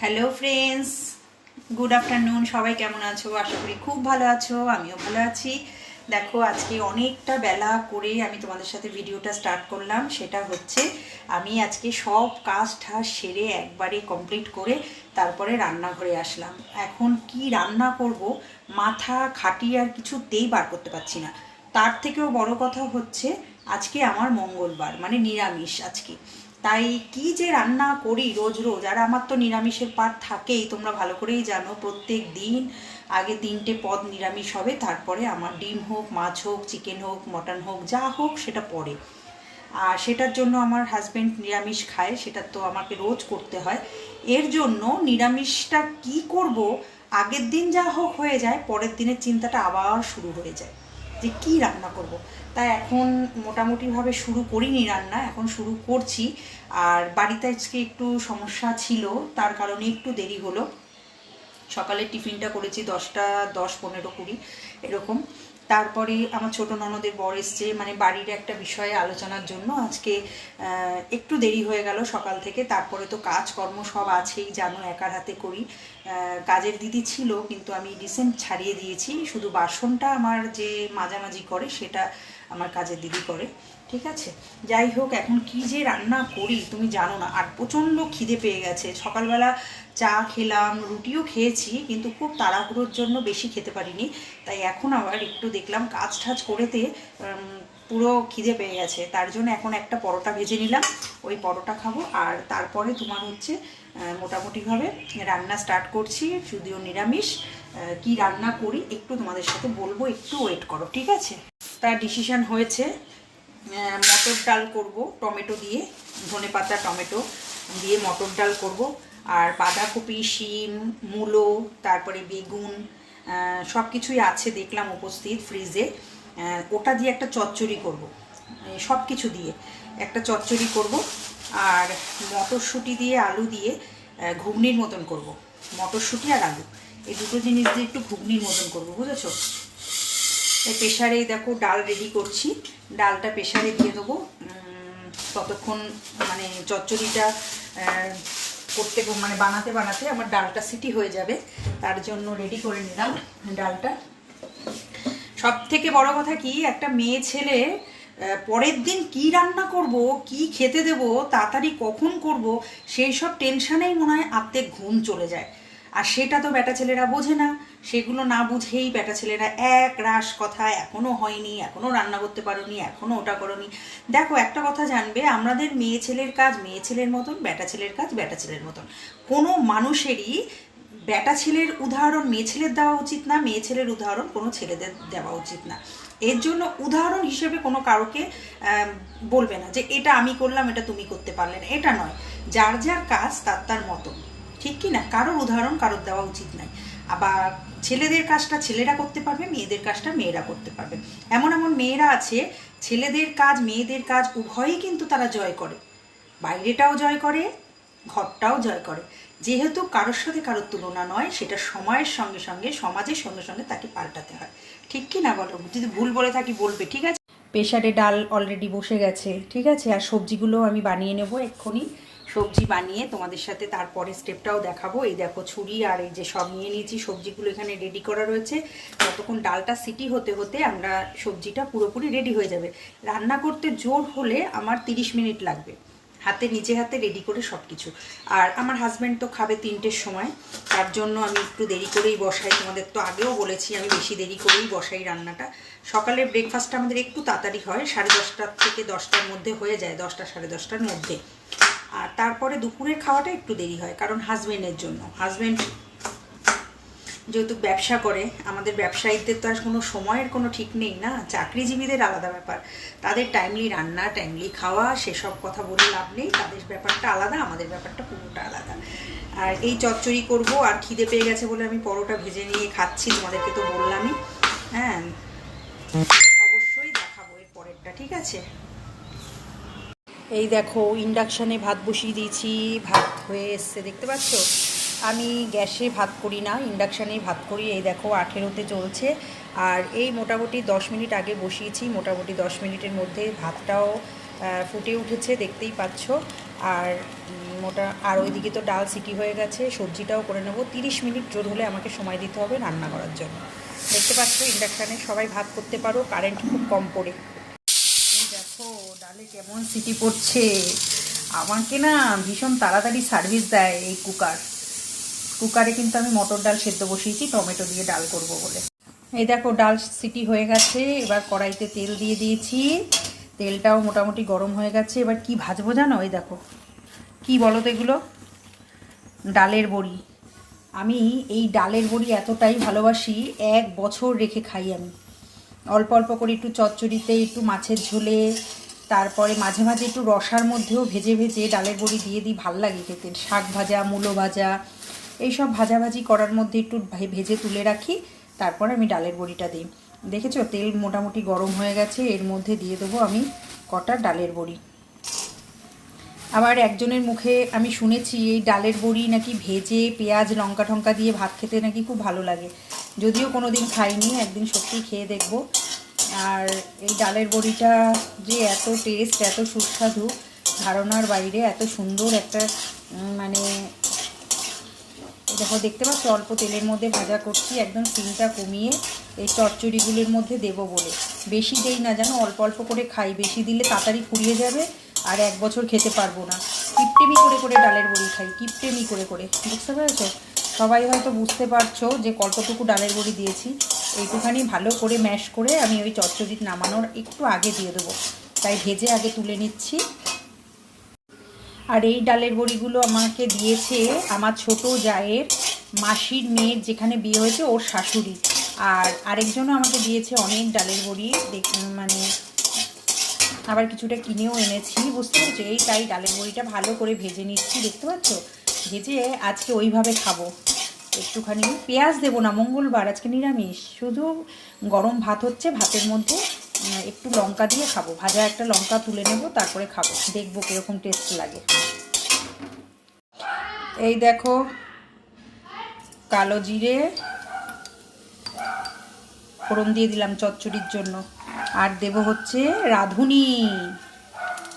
Hello friends good afternoon সবাই কেমন আছো? আশা করি খুব ভালো আছো, আমিও ভালো আছি। দেখো, আজকে অনেকটা বেলা করে আমি তোমাদের সাথে ভিডিওটা স্টার্ট করলাম। সেটা হচ্ছে, আমি আজকে সব কাজ সেরে একবারে কমপ্লিট করে তারপরে রান্নাঘরে আসলাম। এখন কি রান্না করব, মাথা খাটি আর কিছুতেই বার করতে পারছি না। তার থেকেও বড় কথা হচ্ছে, আজকে আমার মঙ্গলবার মানে নিরামিষ আজকে। তাই কি যে রান্না করি রোজ রোজ? আর আমার তো নিরামিষের পাট থাকেই, তোমরা ভালো করেই জানো। প্রত্যেক দিন আগে তিনটে পদ নিরামিষ হবে, তারপরে আমার ডিম হোক, মাছ হোক চিকেন হোক মটন হোক, যা হোক সেটা পরে। আর সেটার জন্য আমার হাজব্যান্ড নিরামিষ খায়, সেটা তো আমাকে রোজ করতে হয়। এর জন্য নিরামিষটা কি করব? আগের দিন যা হোক হয়ে যায়, পরের দিনের চিন্তাটা আবার শুরু হয়ে যায় যে কি রান্না করব। তাই এখন মোটামুটিভাবে শুরু করিনি রান্না, এখন শুরু করছি। আর বাড়িতে আজকে একটু সমস্যা ছিল, তার কারণে একটু দেরি হলো। সকালে টিফিনটা করেছি দশটা, দশ পনেরো কুড়ি, এরকম। তারপরে আমার ছোট ননদের বর এসছে মানে বাড়ির একটা বিষয়ে আলোচনার জন্য। আজকে একটু দেরি হয়ে গেল সকাল থেকে, তারপরে তো কাজকর্ম সব আছেই, জানো, একার হাতে করি। কাজের দিদি ছিল, কিন্তু আমি রিসেন্ট ছাড়িয়ে দিয়েছি। শুধু বাসনটা আমার যে মাঝামাঝি করে, সেটা আমার কাজের দিদি করে, ঠিক আছে? যাই হোক, এখন কি যে রান্না করি তুমি জানো না। আর প্রচণ্ড খিদে পেয়ে গেছে। সকালবেলা চা খেলাম, রুটিও খেয়েছি, কিন্তু খুব তাড়াহুড়োর জন্য বেশি খেতে পারিনি। তাই এখন আবার একটু দেখলাম কাজ ঠাজ করেতে পুরো খিদে পেয়ে গেছে। তার জন্য এখন একটা পরোটা ভেজে নিলাম, ওই পরোটা খাব। আর তারপরে তোমার হচ্ছে মোটামুটিভাবে রান্না স্টার্ট করছি, যদিও নিরামিষ। কি রান্না করি একটু তোমাদের সাথে বলব, একটু ওয়েট করো, ঠিক আছে? তার ডিসিশন হয়েছে। মটর ডাল করব, টমেটো দিয়ে, ধনে পাতা, টমেটো দিয়ে মটর ডাল করব। আর বাঁধাকপি, শিম, মূলো, তারপরে বেগুন সব কিছুই আছে দেখলাম উপস্থিত ফ্রিজে ওটা দিয়ে একটা চচ্চড়ি করব। সব কিছু দিয়ে একটা চচ্চড়ি করব। আর মটরশুঁটি দিয়ে আলু দিয়ে ঘুগনির মতন করব। মটরশুঁটি আর আলু। এই দুটো জিনিস দিয়ে একটু ঘুগনির মতন করব, বুঝেছ? এই প্রেশারে দেখো ডাল রেডি করছি। ডালটা প্রেশারে দিয়ে দেবো। ততক্ষণ মানে চচ্চড়িটা করতে মানে বানাতে বানাতে আমার ডালটা সিটি হয়ে যাবে। তার জন্য রেডি করে নিলাম ডালটা। সব থেকে বড় কথা কি, একটা মেয়ে ছেলে পরের দিন কি রান্না করব, কি খেতে দেব, তাড়াতাড়ি কখন করব, সেই সব টেনশানেই মনে হয় আত্মের ঘুম চলে যায়। আর সেটা তো বেটা ছেলেরা বোঝে না। সেগুলো না বুঝেই বেটা ছেলেরা এক রাস কথা এখনও হয়নি, এখনও রান্না করতে পারোনি, এখনও ওটা করনি। দেখো, একটা কথা জানবে, আমাদের মেয়ে ছেলের কাজ মেয়ে ছেলের মতন, বেটা ছেলের কাজ বেটা ছেলের মতন। কোনো মানুষেরই বেটা ছেলের উদাহরণ মেয়ে ছেলের দেওয়া উচিত না, মেয়ে ছেলের উদাহরণ কোনো ছেলেদের দেওয়া উচিত না। এর জন্য উদাহরণ হিসেবে কোনো কারোকে বলবে না যে এটা আমি করলাম, এটা তুমি করতে পারলে না। এটা নয়। যার যার কাজ, তার তার মতো। ঠিক কি না? কারোর উদাহরণ কারোর দেওয়া উচিত নয় আবার ছেলেদের কাজটা ছেলেরা করতে পারবে, মেয়েদের কাজটা মেয়েরা করতে পারবে। এমন এমন মেয়েরা আছে, ছেলেদের কাজ, মেয়েদের কাজ উভয়ই কিন্তু তারা জয় করে। বাইরেটাও জয় করে, ঘরটাও জয় করে। যেহেতু কারোর সাথে কারোর তুলনা নয়, সেটা সময়ের সঙ্গে সঙ্গে, সমাজের সঙ্গে সঙ্গে তাকে পাল্টাতে হয়। ঠিক কি না বলো? যদি ভুল বলে থাকি বলবে, ঠিক আছে? প্রেশারে ডাল অলরেডি বসে গেছে, ঠিক আছে? আর সবজিগুলো আমি বানিয়ে নেব এক্ষুনি। সবজি বানিয়ে তোমাদের সাথে তারপরে স্টেপটাও দেখাবো। এই দেখো ছুরি আর এই যে সব নিয়ে নিয়েছি, সবজিগুলো এখানে রেডি করা রয়েছে। যতক্ষণ ডালটা সিটি হতে হতে আমরা সবজিটা পুরোপুরি রেডি হয়ে যাবে। রান্না করতে জোর হলে আমার তিরিশ মিনিট লাগবে। হাতে, নিজে হাতে রেডি করে সব কিছু আর আমার হাজব্যান্ড তো খাবে তিনটের সময়। তার জন্য আমি একটু দেরি করেই বসাই। তোমাদের তো আগেও বলেছি আমি বেশি দেরি করেই বসাই রান্নাটা। সকালের ব্রেকফাস্টটা আমাদের একটু তাড়াতাড়ি হয়, সাড়ে দশটার থেকে দশটার মধ্যে হয়ে যায়, দশটা সাড়ে দশটার মধ্যে। আর তারপরে দুপুরের খাওয়াটা একটু দেরি হয়, কারণ হাজব্যান্ডের জন্য। হাজব্যান্ড যেহেতু ব্যবসা করে, আমাদের ব্যবসায়ীদের তো আর কোনো সময়ের কোনো ঠিক নেই না, চাকরিজীবীদের আলাদা ব্যাপার। তাদের টাইমলি রান্না টাইমলি খাওয়া, সেসব কথা বলে লাভ নেই, তাদের ব্যাপারটা আলাদা, আমাদের ব্যাপারটা পুরোটা আলাদা। আর এই চচ্চড়ি করব, আর খিদে পেয়ে গেছে বলে আমি পরোটা ভেজে নিয়ে খাচ্ছি, তোমাদেরকে তো বললামই। হ্যাঁ অবশ্যই দেখাবো এর পরেরটা, ঠিক আছে? এই দেখো ইন্ডাকশানে ভাত বসিয়ে দিয়েছি। ভাত হয়ে এসছে, দেখতে পাচ্ছ? আমি গ্যাসে ভাত করি না ইন্ডাকশানেই ভাত করি। এই দেখো, আঠেরোতে চলছে। আর এই মোটামুটি দশ মিনিট আগে বসিয়েছি। মোটামুটি দশ মিনিটের মধ্যে ভাতটাও ফুটে উঠেছে, দেখতেই পাচ্ছ। আর মোটা, আর ওইদিকে তো ডাল সিটি হয়ে গেছে। সবজিটাও করে নেব। তিরিশ মিনিট জোর হলে আমাকে সময় দিতে হবে রান্না করার জন্য। দেখতে পাচ্ছ ইন্ডাকশানে সবাই ভাত করতে পারো কারেন্ট খুব কম পড়ে। দেখো, ডালে কেমন সিটি পড়ছে। আমাকে না ভীষণ তাড়াতাড়ি সার্ভিস দেয় এই কুকার। কুকারে কিন্তু আমি মটর ডাল সেদ্ধ বসিয়েছি, টমেটো দিয়ে ডাল করব বলে। এই দেখো, ডাল সিটি হয়ে গেছে, এবার কড়াইতে তেল দিয়ে দিয়েছি। তেলটাও মোটামুটি গরম হয়ে গেছে, এবার কি ভাজবো জানো? এই দেখো, কি বলো তো এগুলো? ডালের বড়ি। আমি এই ডালের বড়ি এতটাই ভালোবাসি, এক বছর রেখে খাই আমি। অল্প অল্প করে একটু চচ্চড়িতে, একটু মাছের ঝোলে, তারপরে মাঝে মাঝে একটু রসার মধ্যেও ভেজে ভেজে ডালের বড়ি দিয়ে দিই, ভালো লাগে খেতে। শাক ভাজা, মূলো ভাজা, এইসব ভাজাভাজি করার মধ্যে একটু ভেজে তুলে রাখি, তারপর আমি ডালের বড়িটা দিই। দেখেছ? তেল মোটামুটি গরম হয়ে গেছে, এর মধ্যে দিয়ে দেবো আমি কটা ডালের বড়ি। আবার একজনের মুখে আমি শুনেছি, এই ডালের বড়ি নাকি ভেজে পেঁয়াজ লঙ্কা টঙ্কা দিয়ে ভাত খেতে নাকি খুব ভালো লাগে। যদিও কোনো দিন খাইনি, একদিন সত্যিই খেয়ে দেখব। আর এই ডালের বড়িটা যে এত টেস্ট এত সুস্বাদু, ধারণার বাইরে, এত সুন্দর একটা মানে দেখো, দেখতে পাচ্ছ, অল্প তেলের মধ্যে ভাজা করছি, একদম সিমটা কমিয়ে এই চচ্চড়িগুলোর মধ্যে দেবো বলে। বেশি দেই না, জানো, অল্প অল্প করে খাই, বেশি দিলে তাড়াতাড়ি ফুরিয়ে যাবে আর এক বছর খেতে পারব না। কিপটেমি করে করে ডালের বড়ি খাই, কিপটেমি করে করে। বুঝতে পেরেছ? সবাই হয়তো বুঝতে পারছ যে কতটুকু ডালের বড়ি দিয়েছি। এইটুখানি ভালো করে ম্যাশ করে আমি ওই চচ্চড়ি নামানোর একটু আগে দিয়ে দেবো। তাই ভেজে আগে তুলে নিচ্ছি। আর এই ডালের বড়িগুলো আমাকে দিয়েছে আমার ছোট জায়ের মাসির মেয়ের যেখানে বিয়ে হয়েছে ওর শাশুড়ি। আর আরেকজনও আমাকে দিয়েছে অনেক ডালের বড়ি। দেখ মানে আবার কিছুটা কিনেও এনেছি। বুঝতে পারছ? এই তাই ডালের বড়িটা ভালো করে ভেজে নিচ্ছি। দেখতে পাচ্ছ? ভেজে আজকে ওইভাবে খাব। একটুখানি পেঁয়াজ দেবো না, মঙ্গলবার, আজকে নিরামিষ। শুধু গরম ভাত হচ্ছে, ভাতের মধ্যে একটু লঙ্কা দিয়ে খাব। ভাজা একটা লঙ্কা তুলে নেব, তারপরে খাব। দেখব কীরকম টেস্ট লাগে। এই দেখো, কালো জিরে, ফোড়ন দিয়ে দিলাম চচ্চড়ির জন্য। আর দেব হচ্ছে রাঁধুনি।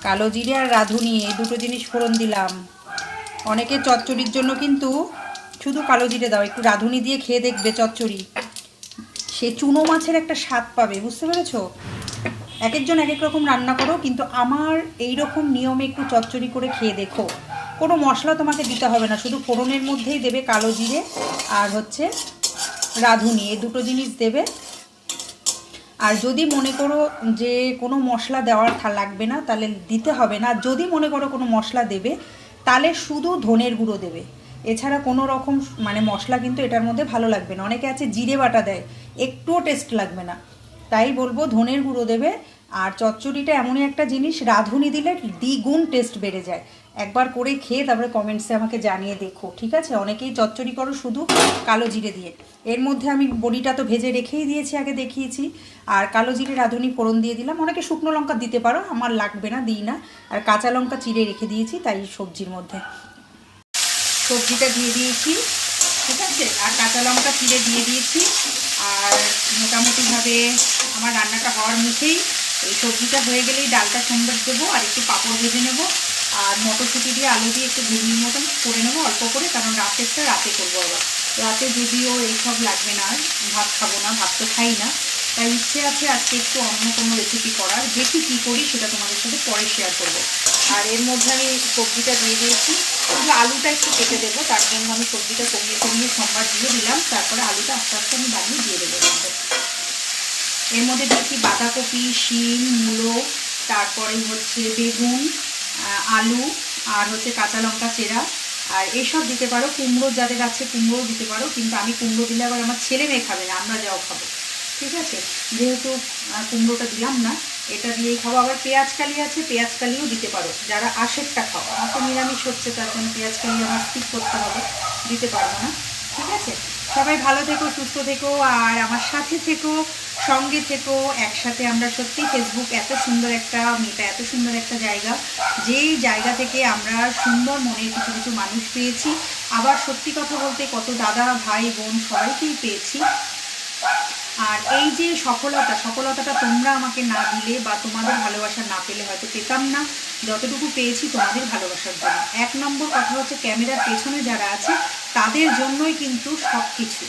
কালো জিরে আর রাঁধুনি, এই দুটো জিনিস ফোড়ন দিলাম। অনেকে চচ্চড়ির জন্য কিন্তু শুধু কালো জিরে দাও, একটু রাঁধুনি দিয়ে খেয়ে দেখবে চচ্চড়ি। সে চুনো মাছের একটা স্বাদ পাবে, বুঝতে পেরেছ? এক একজন এক এক রকম রান্না করো, কিন্তু আমার এই রকম নিয়মে একটু চচ্চড়ি করে খেয়ে দেখো। কোনো মশলা তোমাকে দিতে হবে না, শুধু ফোড়নের মধ্যেই দেবে কালো জিরে আর হচ্ছে রাঁধুনি, এই দুটো জিনিস দেবে। আর যদি মনে করো যে কোনো মশলা দেওয়ার লাগবে না, তাহলে দিতে হবে না। যদি মনে করো কোনো মশলা দেবে তাহলে শুধু ধনের গুঁড়ো দেবে। এছাড়া কোনো রকম মানে মশলা কিন্তু এটার মধ্যে ভালো লাগবে না। অনেকে আছে জিরে বাটা দেয়, একটুও টেস্ট লাগবে না। তাই বলব ধনের গুঁড়ো দেবে। আর চচ্চড়িটা এমনই একটা জিনিস, রাঁধুনি দিলে দ্বিগুণ টেস্ট বেড়ে যায়। একবার করে খেয়ে তারপরে কমেন্টসে আমাকে জানিয়ে দেখো, ঠিক আছে? অনেকেই চচ্চড়ি করো শুধু কালো জিরে দিয়ে। এর মধ্যে আমি বড়িটা তো ভেজে রেখেই দিয়েছি, আগে দেখিয়েছি। আর কালো জিরে রাঁধুনি ফোড়ন দিয়ে দিলাম। অনেকে শুকনো লঙ্কা দিতে পারো, আমার লাগবে না, দিই না। আর কাঁচা লঙ্কা চিড়ে রেখে দিয়েছি, তাই সবজির মধ্যে। সবজিটা দিয়ে দিয়েছি, ঠিক আছে? আর কাঁচা লঙ্কা চিড়ে দিয়ে দিয়েছি। আর মোটামুটিভাবে আমার রান্নাটা হওয়ার মুখেই এই সবজিটা হয়ে গেলেই ডালটা সুন্দর দেবো, আর একটু পাঁপড় ভেজে নেব। আর মটরশুঁটি দিয়ে আলু দিয়ে একটু ঘুগনির মতন করে নেব, অল্প করে, কারণ রাতেরটা রাতে করব আবার। রাতে যদিও এইসব লাগবে না, ভাত খাব না, ভাত তো খাই না, তাই ইচ্ছে আছে আজকে একটু অন্য কোনো রেসিপি করার। দেখি কী করি, সেটা তোমাদের সাথে পরে শেয়ার করব। আর এর মধ্যে আমি সবজিটা দিয়ে দিয়েছি। শুধু আলুটা একটু কেটে দেবো, তার জন্য আমি সবজিটা কমিয়ে কমিয়ে সোমবার দিয়ে দিলাম, তারপরে আলুটা আস্তে আস্তে আমি বানিয়ে দিয়ে দেবো এর মধ্যে দিয়েছি বাঁধাকপি, শিম, মূলো, তারপরে হচ্ছে বেগুন আলু আর হচ্ছে কাঁচা লঙ্কা, চেরা। আর এসব দিতে পারো, কুমড়ো যাদের আছে কুমড়োও দিতে পারো, কিন্তু আমি কুমড়ো দিলে আবার আমার ছেলে মেয়ে খাবে না, আমরা যাও খাব। ঠিক আছে? যেহেতু কুমড়োটা দিলাম না, এটা দিয়েই খাব। আবার পেঁয়াজ কালি আছে, পেঁয়াজ কালিও দিতে পারো। যারা আশেরটা খাও আমার তো নিরামিষ হচ্ছে, তার জন্য পেঁয়াজ কালি আমার স্কিপ করতে হবে, দিতে পারব না। ঠিক আছে? সবাই ভালো থেকো, সুস্থ থেকো, আর আমার সাথে থেকো, সঙ্গে থেকো। একসাথে আমরা সত্যি ফেসবুক এত সুন্দর একটা মেটা এত সুন্দর একটা জায়গা, যেই জায়গা থেকে আমরা সুন্দর মনের কিছু কিছু মানুষ পেয়েছি। আবার সত্যি কথা বলতে কত দাদা, ভাই, বোন সবাইকেই পেয়েছি। আর এই যে সফলতা, সফলতাটা তোমরা আমাকে না দিলে বা তোমাদের ভালোবাসা না পেলে হয়তো পেতাম না। যতটুকু পেয়েছি তোমাদের ভালোবাসার জন্য। এক নম্বর কথা হচ্ছে ক্যামেরার পেছনে যারা আছে, তাদের জন্যই কিন্তু সব কিছু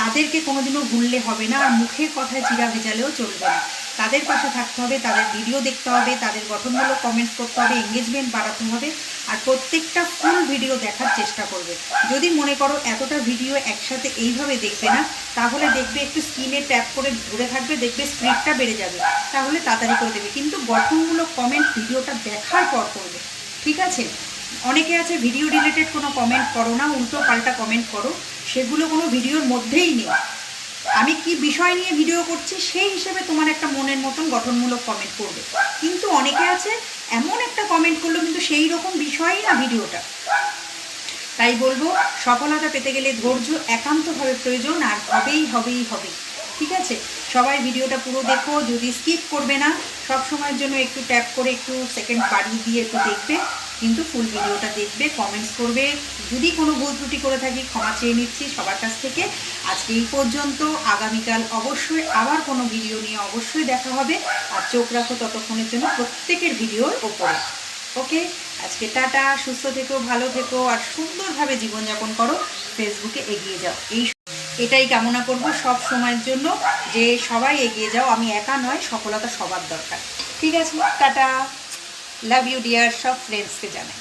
তাদেরকে কোনোদিনও ভুললে হবে না, আর মুখের কথায় চিরা ভেজালেও চলবে না। তাদের পাশে থাকতে হবে, তাদের ভিডিও দেখতে হবে, তাদের গঠনমূলক কমেন্টস করতে হবে এঙ্গেজমেন্ট বাড়াতে হবে আর প্রত্যেকটা ফুল ভিডিও দেখার চেষ্টা করবে। যদি মনে করো এতটা ভিডিও একসাথে এইভাবে দেখবে না, তাহলে দেখবে একটু স্ক্রিনে ট্যাপ করে ধরে থাকবে, দেখবে স্পিডটা বেড়ে যাবে, তাহলে তাড়াতাড়ি করে দেবে। কিন্তু গঠনমূলক কমেন্ট ভিডিওটা দেখার পর করবে, ঠিক আছে? অনেকে আছে ভিডিও রিলেটেড কোনো কমেন্ট করো না, উল্টো পাল্টা কমেন্ট করো, সেগুলো কোনো ভিডিওর মধ্যেই নেই। আমি কি বিষয় নিয়ে ভিডিও করছি সেই হিসেবে তোমার একটা মনের মতন গঠনমূলক কমেন্ট করবে। কিন্তু অনেকে আছে, এমন একটা কমেন্ট করল কিন্তু সেই রকম বিষয়ই না ভিডিওটা। তাই বলব, সফলতা পেতে গেলে ধৈর্য একান্তভাবে প্রয়োজন আর হবেই হবেই হবে। ঠিক আছে? সবাই ভিডিওটা পুরো দেখো, যদি স্কিপ করবে না সব সময়ের জন্য একটু ট্যাপ করে একটু সেকেন্ড বাড়িয়ে দিয়ে একটু দেখবে। কিন্তু ফুল ভিডিওটা দেখবে কমেন্টস করবে। যদি কোনো ভুল ত্রুটি করে থাকি, ক্ষমা চেয়ে নিচ্ছি সবার কাছ থেকে। আজকে এই পর্যন্ত। আগামীকাল অবশ্যই আবার কোনো ভিডিও নিয়ে অবশ্যই দেখা হবে। আর চোখ রাখো ততক্ষণের জন্য প্রত্যেকের ভিডিওর ওপরে। ওকে? আজকে টাটা, সুস্থ থেকো, ভালো থেকো, আর সুন্দরভাবে জীবনযাপন করো। ফেসবুকে এগিয়ে যাও। এই এটাই কামনা করব সব সময়ের জন্য, যে সবাই এগিয়ে যাও। আমি একা নয়, সফলতা সবার দরকার। ঠিক আছে? টাটা! লাভ ইউ ডিয়ার সব ফ্রেন্ডসকে জানাই।